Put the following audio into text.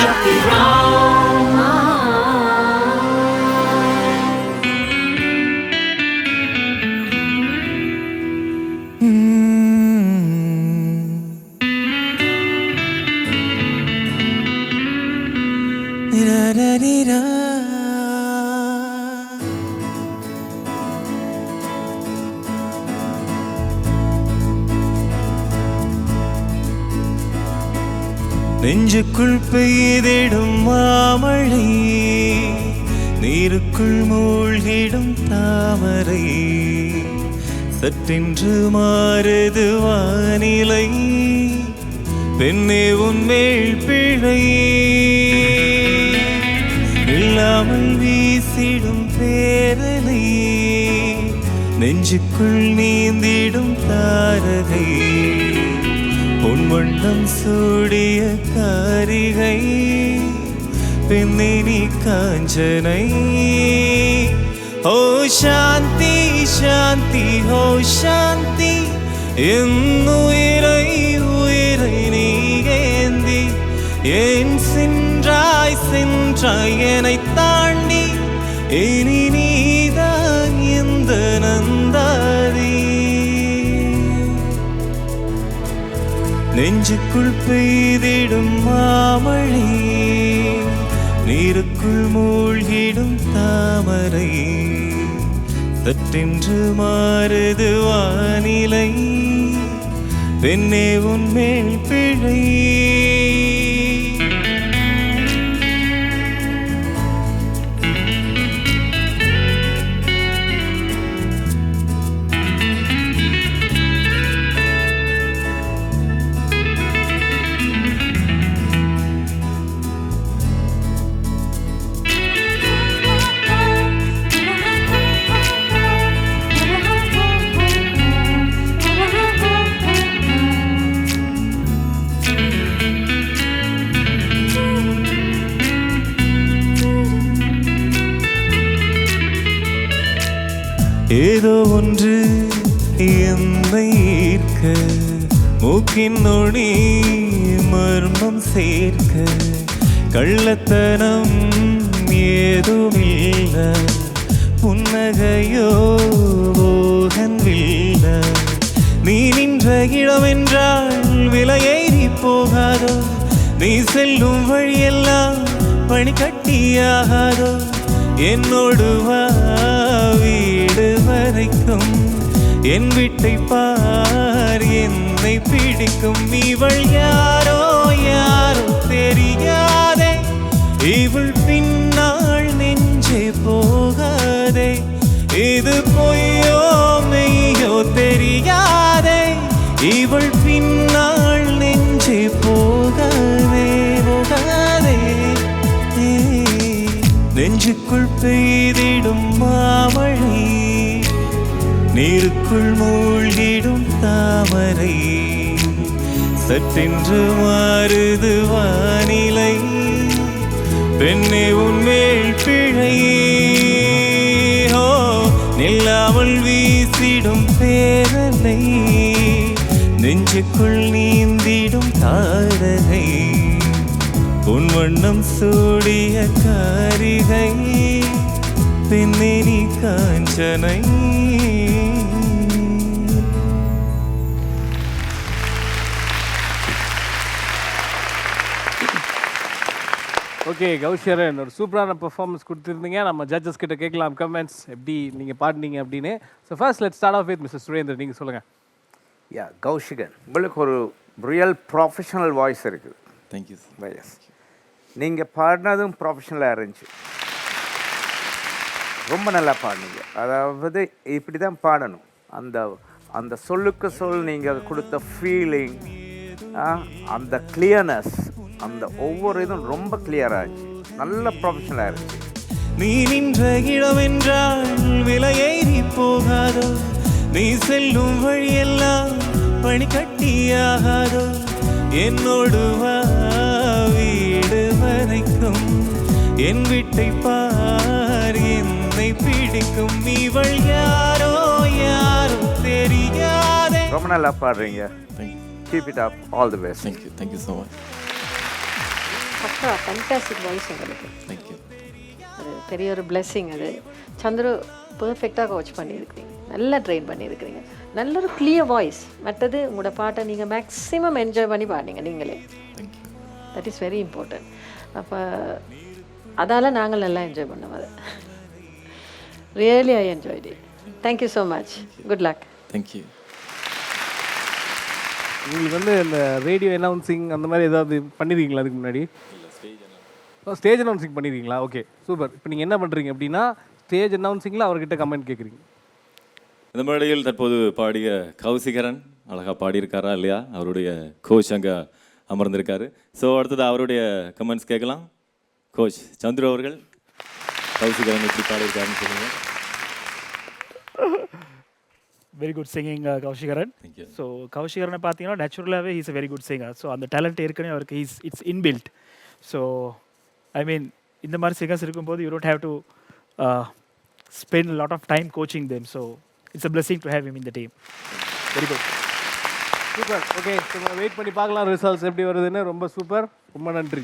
shall. நெஞ்சுக்குள் பெய்திடும் மாமழை நீருக்குள் மூழ்கிடும் தாமரை. சற்றென்று மாறுது வானிலை பெண்ணே உன்மேல் பிழை. இல்லாமல் வீசிடும் பேரலை நெஞ்சுக்குள் நீந்திடும் தாரகை. பொன்வண்ணம் சூடிய காரிகை பெண்ணே நீ காஞ்சனை. ஓ சாந்தி சாந்தி ஓ சாந்தி என்னுயிரை உயிரை நீ ஏந்தி ஏன் சென்றாய் சென்றாய் என்னை தாண்டி நெஞ்சுக்குள் பெய்திடும் மாமழி நீருக்குள் மூழ்கிடும் தாமரை. சற்றென்று மாறுது வானிலை பெண்ணே உன் மேல் பிழை. ஏதோ ஒன்று என்னை ஈர்க்க மூக்கின் நொடி மர்மம் சேர்க்க. கள்ளத்தனம் ஏதுமில்ல புன்னகையோ மோகன் வில்ல நீ நின்ற இடமென்றால் விலையேறி போகாதோ? நீ செல்லும் வழியெல்லாம் பணி கட்டியாகாதோ என்னோடு வா என் வீட்டை பார் என்னை பிடிக்கும் இவள் யாரோ யாரோ தெரியாதே. இவள் பின்னால் நெஞ்சே போகாதே. இது பொய்யோ மெய்யோ தெரியாதே. இவள் பின்னால் நெஞ்சே போகாதே போகாதே. நெஞ்சுக்குள் பெய்தே நீருக்குள் மூழ்கிடும் தாமரை. சற்றென்று மாறுது வானிலை. பெண்ணே உன்மேல் பிழை. ஓ நில்லாமல் வீசிடும் பேரலை. நெஞ்சுக்குள் நீந்திடும் தாரகை. உன் வண்ணம் சூடிய காரிகை. பெண்ணே காஞ்சனை. ஓகே கௌஷரன் ஒரு சூப்பரான பெர்ஃபார்மன்ஸ் கொடுத்துருந்தீங்க. நம்ம ஜட்ஜஸ் கிட்ட கேட்கலாம் கமெண்ட்ஸ் எப்படி நீங்கள் பாடினீங்க அப்படின்னு. So first let start off with mister Surender நீங்கள் சொல்லுங்கள் யா கௌஷிகன் உங்களுக்கு ஒரு ரியல் ப்ரொஃபஷனல் வாய்ஸ் இருக்குது. தேங்க்யூ எஸ் நீங்கள் பாடினதும் ப்ரொஃபஷனலாக இருந்துச்சு. ரொம்ப நல்லா பாடினீங்க. அதாவது இப்படி தான் பாடணும். அந்த அந்த சொல்லுக்கு சொல் நீங்கள் கொடுத்த ஃபீலிங் அந்த கிளியர்னஸ் அந்த ஒவ்வொரு இதுவும் ரொம்ப கிளியராக இருந்துச்சு. நல்ல ப்ரொஃபஷனலாக இருந்துச்சு. நீ நின்ற இடமென்றால் விலையேறி போகாதோ? நீ செல்லும் வழியெல்லாம் பணி கட்டியாகாதோ? என்னோடு வா வீடு வரைக்கும். என் வீட்டை பார் என்னை பிடிக்கும். இவள் யாரோ யாரோ தெரியாதே. ரொம்ப நல்லா பாடுறீங்க. Keep it up all the best Thank you. Thank you so much. பக்கா ஃபண்டாஸ்டிக் வாய்ஸ் உங்களுக்கு அது பெரிய ஒரு blessing அது. சந்துரு பெர்ஃபெக்டாக கோச் பண்ணியிருக்கிறீங்க. நல்லா ட்ரெயின் பண்ணியிருக்கிறீங்க. நல்ல ஒரு கிளியர் வாய்ஸ் மற்றது உங்களோட பாட்டை நீங்கள் மேக்ஸிமம் என்ஜாய் பண்ணி பாடினீங்க நீங்களே. தட் இஸ் வெரி இம்பார்ட்டன்ட் அப்போ அதால் நாங்கள் நல்லா என்ஜாய் பண்ணோம் அதை. Really I enjoyed thank you so much good luck thank you உங்களுக்கு வந்து இந்த ரேடியோ அனௌன்சிங் அந்த மாதிரி ஏதாவது பண்ணிருக்கீங்களா அதுக்கு முன்னாடி? ஸ்டேஜ் அனௌன்சிங் பண்ணிருக்கீங்களா? ஓகே சூப்பர் இப்போ நீங்கள் என்ன பண்ணுறீங்க அப்படின்னா ஸ்டேஜ் அனௌன்சிங்கில் அவர்கிட்ட கமெண்ட் கேட்குறீங்க இந்த மேடையில் தற்போது பாடிய கௌசிகரன் அழகாக பாடியிருக்காரா இல்லையா? அவருடைய கோச் அங்கே அமர்ந்திருக்காரு. ஸோ அடுத்தது அவருடைய கமெண்ட்ஸ் கேட்கலாம். கோச் சந்துரு அவர்கள் கௌசிகரன் எப்படி பாடியிருக்காருன்னு சொல்லுங்கள் very good singing Kaushikaran Thank you. So கௌஷிகரனை பார்த்தீங்கன்னா நேச்சுரலாகவே is a very good singer so அந்த டேலண்ட் ஏற்கனவே அவருக்கு is it's inbuilt so I mean இந்த மாதிரி சிங்கர்ஸ் இருக்கும்போது you don't have to spend lot of time coaching them so it's a blessing to have him இந்த team very good super okay wait பண்ணி பார்க்கலாம் results எப்படி வருதுன்னு. ரொம்ப super ரொம்ப நன்றி.